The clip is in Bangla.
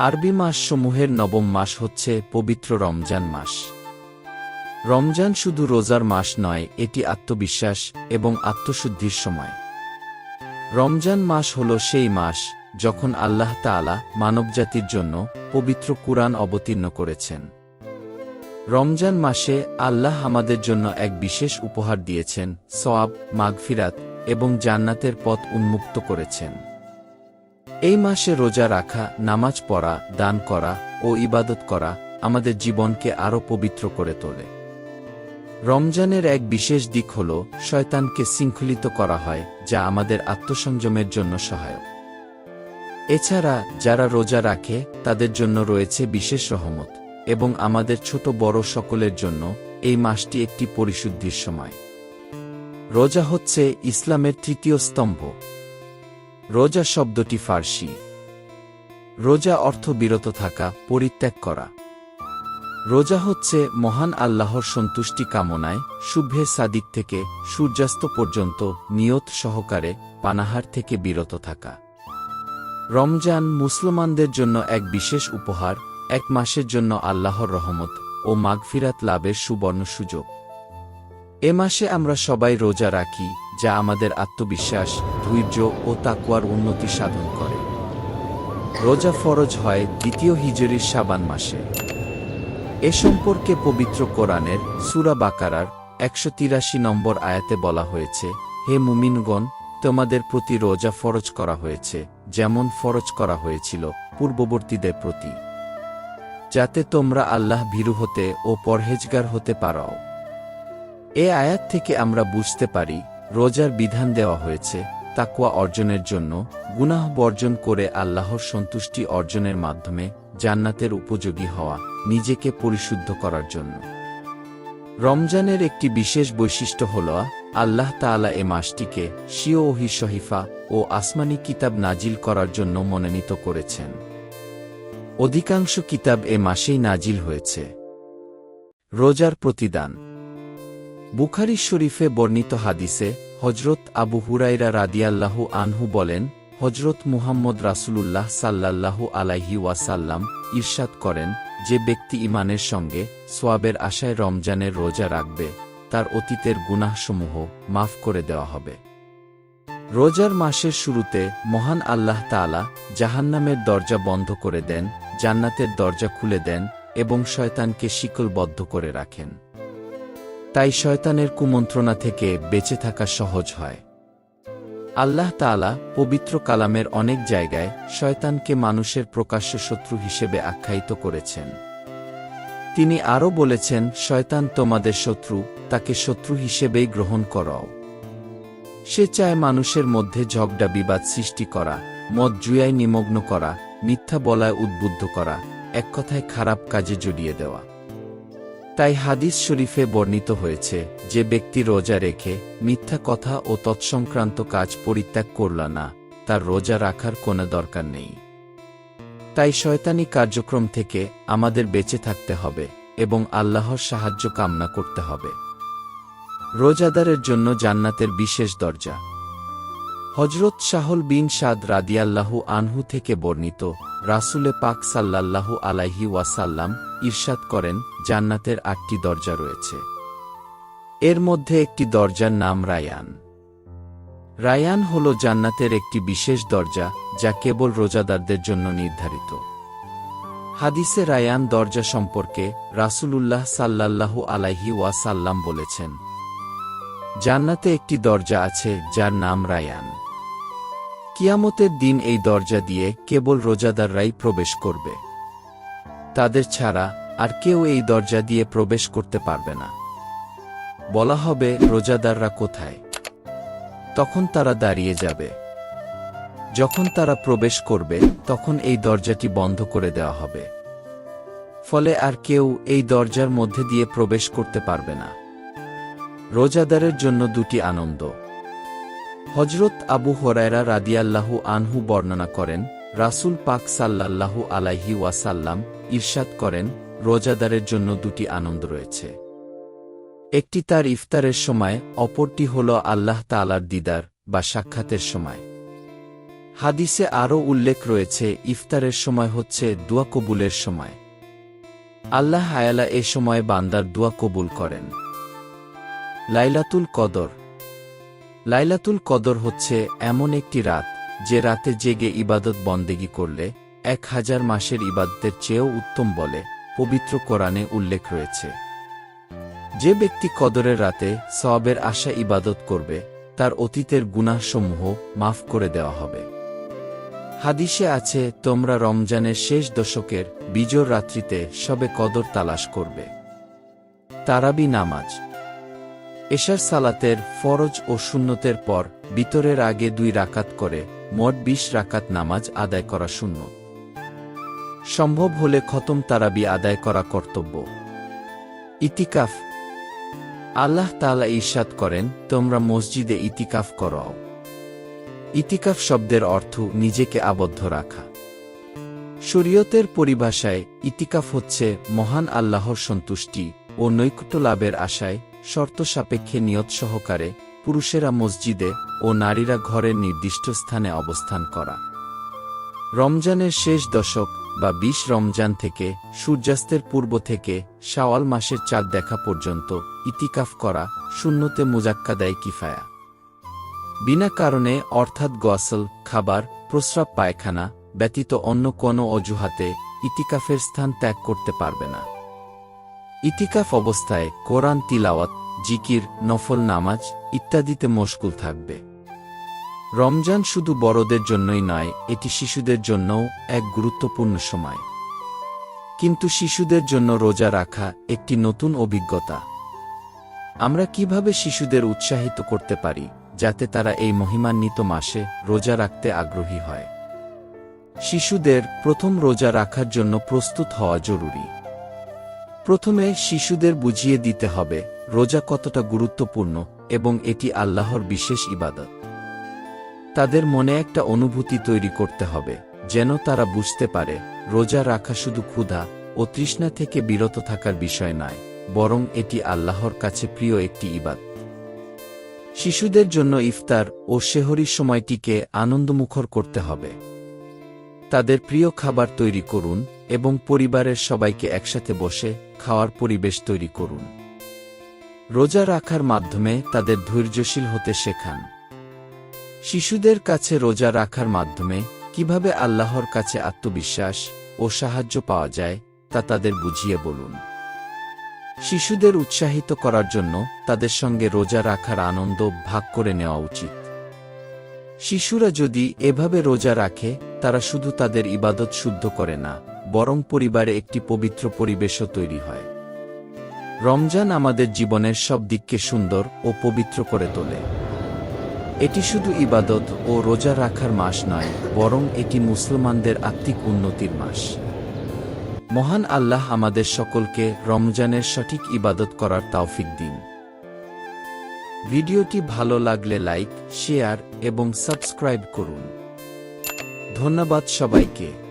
আরবি মাসসমূহের নবম মাস হচ্ছে পবিত্র রমজান মাস। রমজান শুধু রোজার মাস নয়, এটি আত্মবিশ্বাস এবং আত্মশুদ্ধির সময়। রমজান মাস হল সেই মাস যখন আল্লাহ তাআলা মানবজাতির জন্য পবিত্র কুরআন অবতীর্ণ করেছেন। রমজান মাসে আল্লাহ আমাদের জন্য এক বিশেষ উপহার দিয়েছেন, সওয়াব, মাগফিরাত এবং জান্নাতের পথ উন্মুক্ত করেছেন। এই মাসে রোজা রাখা, নামাজ পড়া, দান করা ও ইবাদত করা আমাদের জীবনকে আরও পবিত্র করে তোলে। রমজানের এক বিশেষ দিক হল শয়তানকে শৃঙ্খলিত করা হয়, যা আমাদের আত্মসংযমের জন্য সহায়ক। এছাড়া যারা রোজা রাখে, তাদের জন্য রয়েছে বিশেষ রহমত এবং আমাদের ছোট বড় সকলের জন্য এই মাসটি একটি পরিশুদ্ধির সময়। রোজা হচ্ছে ইসলামের তৃতীয় স্তম্ভ। রোজা শব্দটি ফার্সি। রোজা অর্থ বিরত থাকা, পরিত্যাগ করা। রোজা হচ্ছে মহান আল্লাহর সন্তুষ্টি কামনায় শুভ্রে সাদিক থেকে সূর্যাস্ত পর্যন্ত নিয়ত সহকারে পানাহার থেকে বিরত থাকা। রমজান মুসলমানদের জন্য এক বিশেষ উপহার, এক মাসের জন্য আল্লাহর রহমত ও মাগফিরাত লাভের সুবর্ণ সুযোগ। এ মাসে আমরা সবাই রোজা রাখি, যা আমাদের আত্মবিশ্বাস, ধৈর্য ও তাকুয়ার উন্নতি সাধন করে। রোজা ফরজ হয় দ্বিতীয় হিজরির সাবান মাসে। এ সম্পর্কে পবিত্র কোরআনের সুরা বাকারার একশো তিরাশি নম্বর আয়াতে বলা হয়েছে, হে মুমিনগণ, তোমাদের প্রতি রোজা ফরজ করা হয়েছে, যেমন ফরজ করা হয়েছিল পূর্ববর্তীদের প্রতি। যাতে তোমরা আল্লাহ ভীরু হতে ও পরহেজগার হতে পারাও এ আয়াত থেকে আমরা বুঝতে পারি, রোজার বিধান দেওয়া হয়েছে তাকুয়া অর্জনের জন্য, গুনাহ বর্জন করে আল্লাহর সন্তুষ্টি অর্জনের মাধ্যমে জান্নাতের উপযোগী হওয়া, নিজেকে পরিশুদ্ধ করার জন্য। রমজানের একটি বিশেষ বৈশিষ্ট্য হল, আল্লাহ তাআলা এ মাসটিকে শিও ওহি শহিফা ও আসমানি কিতাব নাজিল করার জন্য মনোনীত করেছেন। অধিকাংশ কিতাব এ মাসেই নাজিল হয়েছে। রোজার প্রতিদান বুখারি শরীফে বর্ণিত হাদিসে হজরত আবু হুরাইরা রাদিয়াল্লাহু আনহু বলেন হজরত মুহাম্মদ রাসূলুল্লাহ সাল্লাল্লাহু আলাইহি ওয়াসাল্লাম ঈর্ষাদ করেন, যে ব্যক্তি ইমানের সঙ্গে সোয়াবের আশায় রমজানের রোজা রাখবে, তার অতীতের গুনাহসমূহ মাফ করে দেওয়া হবে। রোজার মাসের শুরুতে মহান আল্লাহ তাআলা জাহান্নামের দরজা বন্ধ করে দেন, জান্নাতের দরজা খুলে দেন এবং শয়তানকে শিকলবদ্ধ করে রাখেন। তাই শয়তানের কুমন্ত্রণা থেকে বেঁচে থাকা সহজ হয়। আল্লাহ তাআলা পবিত্র কালামের অনেক জায়গায় শয়তানকে মানুষের প্রকাশ্য শত্রু হিসেবে আখ্যায়িত করেছেন। তিনি আরও বলেছেন, শয়তান তোমাদের শত্রু, তাকে শত্রু হিসেবেই গ্রহণ করাও। সে চায় মানুষের মধ্যে ঝগড়া বিবাদ সৃষ্টি করা, মদ জুয়ায় নিমগ্ন করা, মিথ্যা বলায় উদ্বুদ্ধ করা, এক কথায় খারাপ কাজে জড়িয়ে দেওয়া। তাই হাদিস শরীফে বর্ণিত হয়েছে, যে ব্যক্তি রোজা রেখে মিথ্যা কথা ও তৎসংক্রান্ত কাজ পরিত্যাগ করল না, তার রোজা রাখার কোনো দরকার নেই। তাই শয়তানি কার্যক্রম থেকে আমাদের বেঁচে থাকতে হবে এবং আল্লাহর সাহায্য কামনা করতে হবে। রোজাদারের জন্য জান্নাতের বিশেষ দরজা। হজরত শাহল বিন সাদ রাদিয়াল্লাহু আনহু থেকে বর্ণিত রাসুলে পাক সাল্লাল্লাহু আলাইহি ওয়াসাল্লাম ঈর্ষাদ করেন, জান্নাতের আটটি দরজা রয়েছে। এর মধ্যে একটি দরজার নাম রায়ান। রায়ান হল জান্নাতের একটি বিশেষ দরজা, যা কেবল রোজাদারদের জন্য নির্ধারিত। হাদিসে রায়ান দরজা সম্পর্কে রাসূলুল্লাহ সাল্লাল্লাহু আলাইহি ওয়াসাল্লাম বলেছেন জান্নাতে একটি দরজা আছে যার নাম রায়ান। কিয়ামতের দিন এই দরজা দিয়ে কেবল রোজাদাররাই প্রবেশ করবে। তাদের ছাড়া আর কেউ এই দরজা দিয়ে প্রবেশ করতে পারবে না। বলা হবে, রোজাদাররা কোথায়? তখন তারা দাঁড়িয়ে যাবে। যখন তারা প্রবেশ করবে, তখন এই দরজাটি বন্ধ করে দেওয়া হবে। ফলে আর কেউ এই দরজার মধ্যে দিয়ে প্রবেশ করতে পারবে না। রোজাদারের জন্য দুটি আনন্দ। হজরত আবু হরায়রা রাদিয়াল্লাহু আনহু বর্ণনা করেন, রাসূল পাক সাল্লাল্লাহু আলাইহি ওয়াসাল্লাম ইরশাদ করেন, রোজাদারের জন্য দুটি আনন্দ রয়েছে। একটি তার ইফতারের সময়, অপরটি হল আল্লাহ তালার দিদার বা সাক্ষাতের সময়। হাদিসে আরও উল্লেখ রয়েছে, ইফতারের সময় হচ্ছে দোয়া কবুলের সময়। আল্লাহ হায়ালা এ সময় বান্দার দোয়া কবুল করেন। লাইলাতুল কদর। লাইলাতুল কদর হচ্ছে এমন একটি রাত যে রাতে জেগে ইবাদত বন্দেগি করলে এক হাজার মাসের ইবাদতের চেয়েও উত্তম বলে পবিত্র কোরআনে উল্লেখ রয়েছে। যে ব্যক্তি কদরের রাতে সওয়াবের আশা ইবাদত করবে, তার অতীতের গুনাহসমূহ মাফ করে দেওয়া হবে। হাদিসে আছে, তোমরা রমজানের শেষ দশকের বিজোর রাত্রিতে সবে কদর তালাশ করবে। তারাবি নামাজ। এশার সালাতের ফরজ ও শূন্যতের পর বিতরের আগে দুই রাকাত করে, মোট বিশ রাকাত নামাজ আদায় করা শূন্য। সম্ভব হলে খতম তারাবি আদায় করা কর্তব্য। ইতিকাফ। আল্লাহ তাআলা ঈর্ষাদ করেন, তোমরা মসজিদে ইতিকাফ করো ইতিকাফ শব্দের অর্থ নিজেকে আবদ্ধ রাখা। শরীয়তের পরিভাষায়, ইতিকাফ হচ্ছে মহান আল্লাহর সন্তুষ্টি ও নৈকট্য লাভের আশায় শর্ত সাপেক্ষে নিয়ত সহকারে পুরুষেরা মসজিদে ও নারীরা ঘরের নির্দিষ্ট স্থানে অবস্থান করা। রমজানের শেষ দশক বা বিশ রমজান থেকে সূর্যাস্তের পূর্ব থেকে শাওয়াল মাসের চাঁদ দেখা পর্যন্ত ইতিকাফ করা শূন্যতে মুজাক্কা দেয় কিফায়া। বিনা কারণে অর্থাৎ গোয়াসল খাবার, প্রস্রাব, পায়খানা ব্যতীত অন্য কোনো অজুহাতে ইতিকাফের স্থান ত্যাগ করতে পারবে না। ইতিকাফ অবস্থায় কোরআন তিলাওয়াত, জিকির, নফল নামাজ ইত্যাদিতে মশগুল থাকবে। রমজান শুধু বড়দের জন্যই নয়, এটি শিশুদের জন্যও এক গুরুত্বপূর্ণ সময়। কিন্তু শিশুদের জন্য রোজা রাখা একটি নতুন অভিজ্ঞতা। আমরা কীভাবে শিশুদের উৎসাহিত করতে পারি, যাতে তারা এই মহিমান্বিত মাসে রোজা রাখতে আগ্রহী হয়? শিশুদের প্রথম রোজা রাখার জন্য প্রস্তুত হওয়া জরুরি। প্রথমে শিশুদের বুঝিয়ে দিতে হবে, রোজা কতটা গুরুত্বপূর্ণ এবং এটি আল্লাহর বিশেষ ইবাদত। তাদের মনে একটা অনুভূতি তৈরি করতে হবে, যেন তারা বুঝতে পারে, রোজা রাখা শুধু ক্ষুধা ও তৃষ্ণা থেকে বিরত থাকার বিষয় নয়, বরং এটি আল্লাহর কাছে প্রিয় একটি ইবাদ শিশুদের জন্য ইফতার ও শেহরির সময়টিকে আনন্দমুখর করতে হবে। তাদের প্রিয় খাবার তৈরি করুন এবং পরিবারের সবাইকে একসাথে বসে খাওয়ার পরিবেশ তৈরি করুন। রোজা রাখার মাধ্যমে তাদের ধৈর্যশীল হতে শেখান। শিশুদের কাছে রোজা রাখার মাধ্যমে কীভাবে আল্লাহর কাছে আত্মবিশ্বাস ও সাহায্য পাওয়া যায় তা তাদের বুঝিয়ে বলুন। শিশুদের উৎসাহিত করার জন্য তাদের সঙ্গে রোজা রাখার আনন্দ ভাগ করে নেওয়া উচিত। শিশুরা যদি এভাবে রোজা রাখে, তারা শুধু তাদের ইবাদত শুদ্ধ করে না, বরং পরিবারে একটি পবিত্র পরিবেশও তৈরি হয়। রমজান আমাদের জীবনের সব দিককে সুন্দর ও পবিত্র করে তোলে। এটি শুধু ইবাদত ও রোজা রাখার মাস নয়, বরং এটি মুসলমানদের আত্মিক উন্নতির মাস। মহান আল্লাহ আমাদের সকলকে রমজানের সঠিক ইবাদত করার তাওফিক দিন। ভিডিওটি ভালো লাগলে লাইক শেয়ার এবং সাবস্ক্রাইব করুন। ধন্যবাদ সবাইকে।